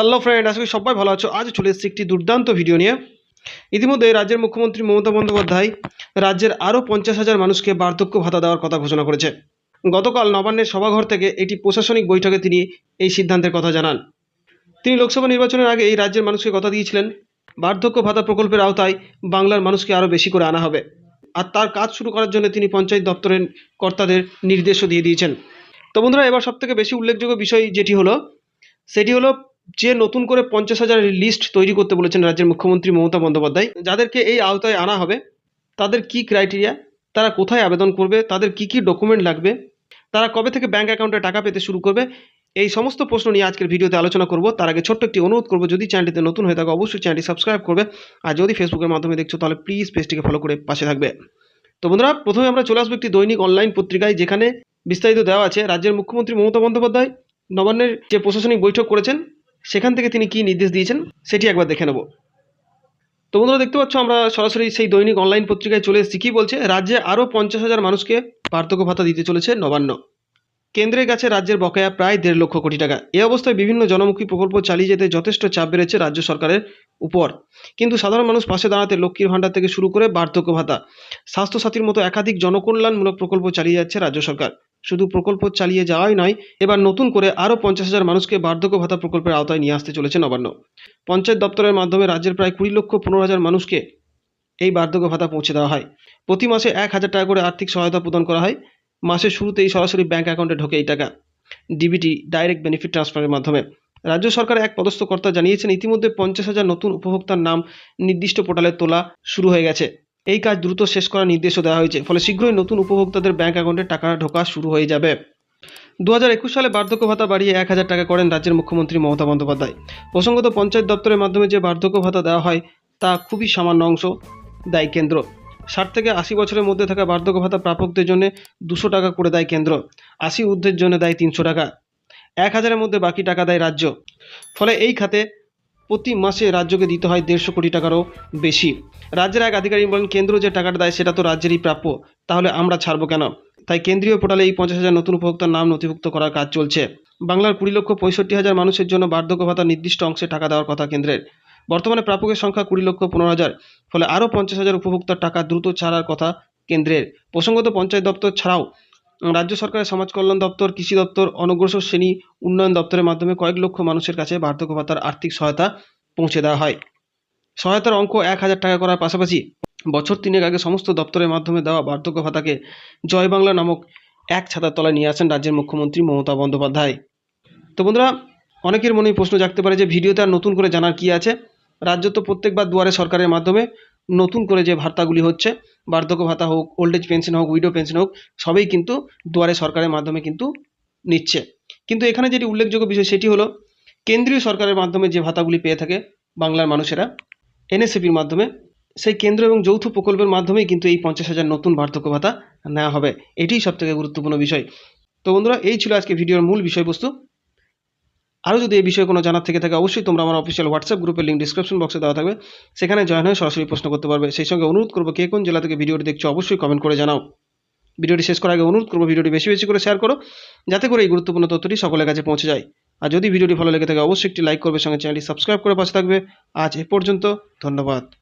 Hello friend আশা করি সবাই ভালো আছো। আজ চলে এসেছি একটি দুর্দান্ত ভিডিও নিয়ে। ইতিমধ্যে রাজ্যের মুখ্যমন্ত্রী মমতা বন্দ্যোপাধ্যায় রাজ্যের আরও পঞ্চাশ হাজার মানুষকে বার্ধক্য ভাতা দেওয়ার কথা ঘোষণা করেছে। গতকাল নবান্নের সভাঘর থেকে একটি প্রশাসনিক বৈঠকে তিনি এই সিদ্ধান্তের কথা জানান। তিনি লোকসভা নির্বাচনের আগে এই রাজ্যের মানুষকে কথা দিয়েছিলেন, বার্ধক্য ভাতা প্রকল্পের আওতায় বাংলার মানুষকে আরও বেশি করে আনা হবে। আর তার কাজ শুরু করার জন্য তিনি পঞ্চায়েত দপ্তরের কর্তাদের নির্দেশও দিয়ে দিয়েছেন। তো বন্ধুরা, এবার সবথেকে বেশি উল্লেখযোগ্য বিষয় যেটি হলো, সেটি হলো যে নতুন করে পঞ্চাশ হাজারের লিস্ট তৈরি করতে বলেছেন রাজ্যের মুখ্যমন্ত্রী মমতা বন্দ্যোপাধ্যায়, যাদেরকে এই আওতায় আনা হবে, তাদের কি ক্রাইটেরিয়া তারা কোথায় আবেদন করবে, তাদের কি কি ডকুমেন্ট লাগবে, তারা কবে থেকে ব্যাঙ্ক অ্যাকাউন্টে টাকা পেতে শুরু করবে, এই সমস্ত প্রশ্ন নিয়ে আজকের ভিডিওতে আলোচনা করব। তার আগে ছোট্ট একটি অনুরোধ করব, যদি চ্যানেলটিতে নতুন হয়ে থাকে, অবশ্যই চ্যানেলটি সাবস্ক্রাইব করবে। আর যদি ফেসবুকের মাধ্যমে দেখছ, তাহলে প্লিজ পেজটিকে ফলো করে পাশে থাকবে। তো বন্ধুরা, প্রথমে আমরা চলে আসব একটি দৈনিক অনলাইন পত্রিকায়, যেখানে বিস্তারিত দেওয়া আছে। রাজ্যের মুখ্যমন্ত্রী মমতা বন্দ্যোপাধ্যায় নবান্নের যে প্রশাসনিক বৈঠক করেছেন সেখান থেকে তিনি কি নির্দেশ দিয়েছেন, সেটি একবার দেখে নেব। তো বন্ধুরা, দেখতে পাচ্ছ আমরা সরাসরি সেই দৈনিক অনলাইন পত্রিকায় চলে এসেছি। কী বলছে? রাজ্যে আরও পঞ্চাশ হাজার মানুষকে বার্ধক্য ভাতা দিতে চলেছে নবান্ন। কেন্দ্রের কাছে রাজ্যের বকেয়া প্রায় দেড় লক্ষ কোটি টাকা। এ অবস্থায় বিভিন্ন জনমুখী প্রকল্প চালিয়ে যেতে যথেষ্ট চাপ বেড়েছে রাজ্য সরকারের উপর। কিন্তু সাধারণ মানুষ পাশে দাঁড়াতে লক্ষ্মীর ভাণ্ডার থেকে শুরু করে বার্ধক্য ভাতা, স্বাস্থ্যসাথীর মতো একাধিক জনকল্যাণমূলক প্রকল্প চালিয়ে যাচ্ছে রাজ্য সরকার। শুধু প্রকল্প চালিয়ে যাওয়াই নয়, এবার নতুন করে আরও পঞ্চাশ হাজার মানুষকে বার্ধক্য ভাতা প্রকল্পের আওতায় নিয়ে আসতে চলেছে নবান্ন। পঞ্চায়েত দপ্তরের মাধ্যমে রাজ্যের প্রায় কুড়ি লক্ষ পনেরো হাজার মানুষকে এই বার্ধক্য ভাতা পৌঁছে দেওয়া হয়। প্রতি মাসে এক হাজার টাকা করে আর্থিক সহায়তা প্রদান করা হয়। মাসের শুরুতেই সরাসরি ব্যাঙ্ক অ্যাকাউন্টে ঢোকে এই টাকা। ডিবিটি ডাইরেক্ট বেনিফিট ট্রান্সফারের মাধ্যমে। রাজ্য সরকার এক পদস্থ কর্তা জানিয়েছেন, ইতিমধ্যে পঞ্চাশ হাজার নতুন উপভোক্তার নাম নির্দিষ্ট পোর্টালে তোলা শুরু হয়ে গেছে। এই কাজ দ্রুত শেষ করার নির্দেশও দেওয়া হয়েছে, ফলে শীঘ্রই নতুন উপভোক্তাদের ব্যাঙ্ক অ্যাকাউন্টে টাকা ঢোকা শুরু হয়ে যাবে। দু হাজার একুশ সালে বার্ধক্য ভাতা বাড়িয়ে এক হাজার টাকা করেন রাজ্যের মুখ্যমন্ত্রী মমতা বন্দ্যোপাধ্যায়। প্রসঙ্গত, পঞ্চায়েত দপ্তরের মাধ্যমে যে বার্ধক্য ভাতা দেওয়া হয়, তা খুবই সামান্য অংশ দেয় কেন্দ্র। ষাট থেকে আশি বছরের মধ্যে থাকা বার্ধক্য ভাতা প্রাপকদের জন্য দুশো টাকা করে দেয় কেন্দ্র। আশি ঊর্ধ্বের জন্য দেয় তিনশো টাকা। এক হাজারের মধ্যে বাকি টাকা দেয় রাজ্য। ফলে এই খাতে প্রতি মাসে রাজ্যকে দিতে হয় দেড়শো কোটি টাকারও বেশি। রাজ্যের এক আধিকারিক বলেন, কেন্দ্র যে টাকাটা দেয় সেটা তো রাজ্যেরই প্রাপ্য, তাহলে আমরা ছাড়বো কেন? তাই কেন্দ্রীয় পোর্টালে এই পঞ্চাশ হাজার নতুন উপভোক্তার নাম নথিভুক্ত করার কাজ চলছে। বাংলার কুড়ি লক্ষ পঁয়ষট্টি হাজার মানুষের জন্য বার্ধক্য ভাতা নির্দিষ্ট অংশে টাকা দেওয়ার কথা কেন্দ্রের। বর্তমানে প্রাপকের সংখ্যা কুড়ি লক্ষ পনেরো হাজার, ফলে আরও পঞ্চাশ হাজার উপভোক্তার টাকা দ্রুত ছাড়ার কথা কেন্দ্রের। প্রসঙ্গত পঞ্চায়েত দপ্তর ছাড়াও রাজ্য সরকারের সমাজ কল্যাণ দপ্তর, কৃষি দপ্তর, অনগ্রসর শ্রেণি, উন্নয়ন দপ্তরের মাধ্যমে কয়েক লক্ষ মানুষের কাছে বার্ধক্য ভাতার আর্থিক সহায়তা পৌঁছে দেওয়া হয়। সহায়তার অঙ্ক এক হাজার টাকা করার পাশাপাশি বছর তিনেক আগে সমস্ত দপ্তরের মাধ্যমে দেওয়া বার্ধক্য ভাতাকে জয় বাংলা নামক এক ছাতার তলায় নিয়ে আসেন রাজ্যের মুখ্যমন্ত্রী মমতা বন্দ্যোপাধ্যায়। তো বন্ধুরা, অনেকের মনেই প্রশ্ন জাগতে পারে যে ভিডিওতে আর নতুন করে জানার কি আছে? রাজ্য তো প্রত্যেকবার দুয়ারে সরকারের মাধ্যমে নতুন করে যে ভাতাগুলি হচ্ছে বার্ধক্য ভাতা হোক ওল্ড এজ পেনশন হোক উইডো পেনশন হোক, সবই কিন্তু দুয়ারে সরকারের মাধ্যমে কিন্তু নিচ্ছে। কিন্তু এখানে যেটি উল্লেখযোগ্য বিষয় সেটি হলো, কেন্দ্রীয় সরকারের মাধ্যমে যে ভাতাগুলি পেয়ে থাকে বাংলার মানুষেরা এনএসএপির মাধ্যমে, সেই কেন্দ্র এবং যৌথ প্রকল্পের মাধ্যমেই কিন্তু এই পঞ্চাশ হাজার নতুন বার্ধক্য ভাতা নেওয়া হবে। এটিই সবথেকে গুরুত্বপূর্ণ বিষয়। তো বন্ধুরা, এই ছিল আজকে ভিডিওর মূল বিষয়বস্তু। আরও যদি এই বিষয়ে কোনো জানার থেকে থাকে, অবশ্যই তোমরা আমার অফিসিয়াল হোয়াটসঅ্যাপ গ্রুপের লিঙ্ক ডিসক্রিপশন বক্সে দেওয়া থাকবে। সেখানে জয়েন হয়ে সরাসরি প্রশ্ন করতে পারবে। সেই সঙ্গে অনুরোধ করব, কে কোন জেলা থেকে ভিডিওটি দেখছ, অবশ্যই কমেন্ট করে জানাও। ভিডিওটি শেষ করার আগে অনুরোধ করব, ভিডিওটি বেশি বেশি করে শেয়ার করো, যাতে করে এই গুরুত্বপূর্ণ তথ্যটি সকলের কাছে পৌঁছে যায়। আর যদি ভিডিওটি ভালো লেগে থাকে, অবশ্যই একটি লাইক করবে, সঙ্গে চ্যানেলটি সাবস্ক্রাইব করে পাশে থাকবে। আজ এ পর্যন্ত, ধন্যবাদ।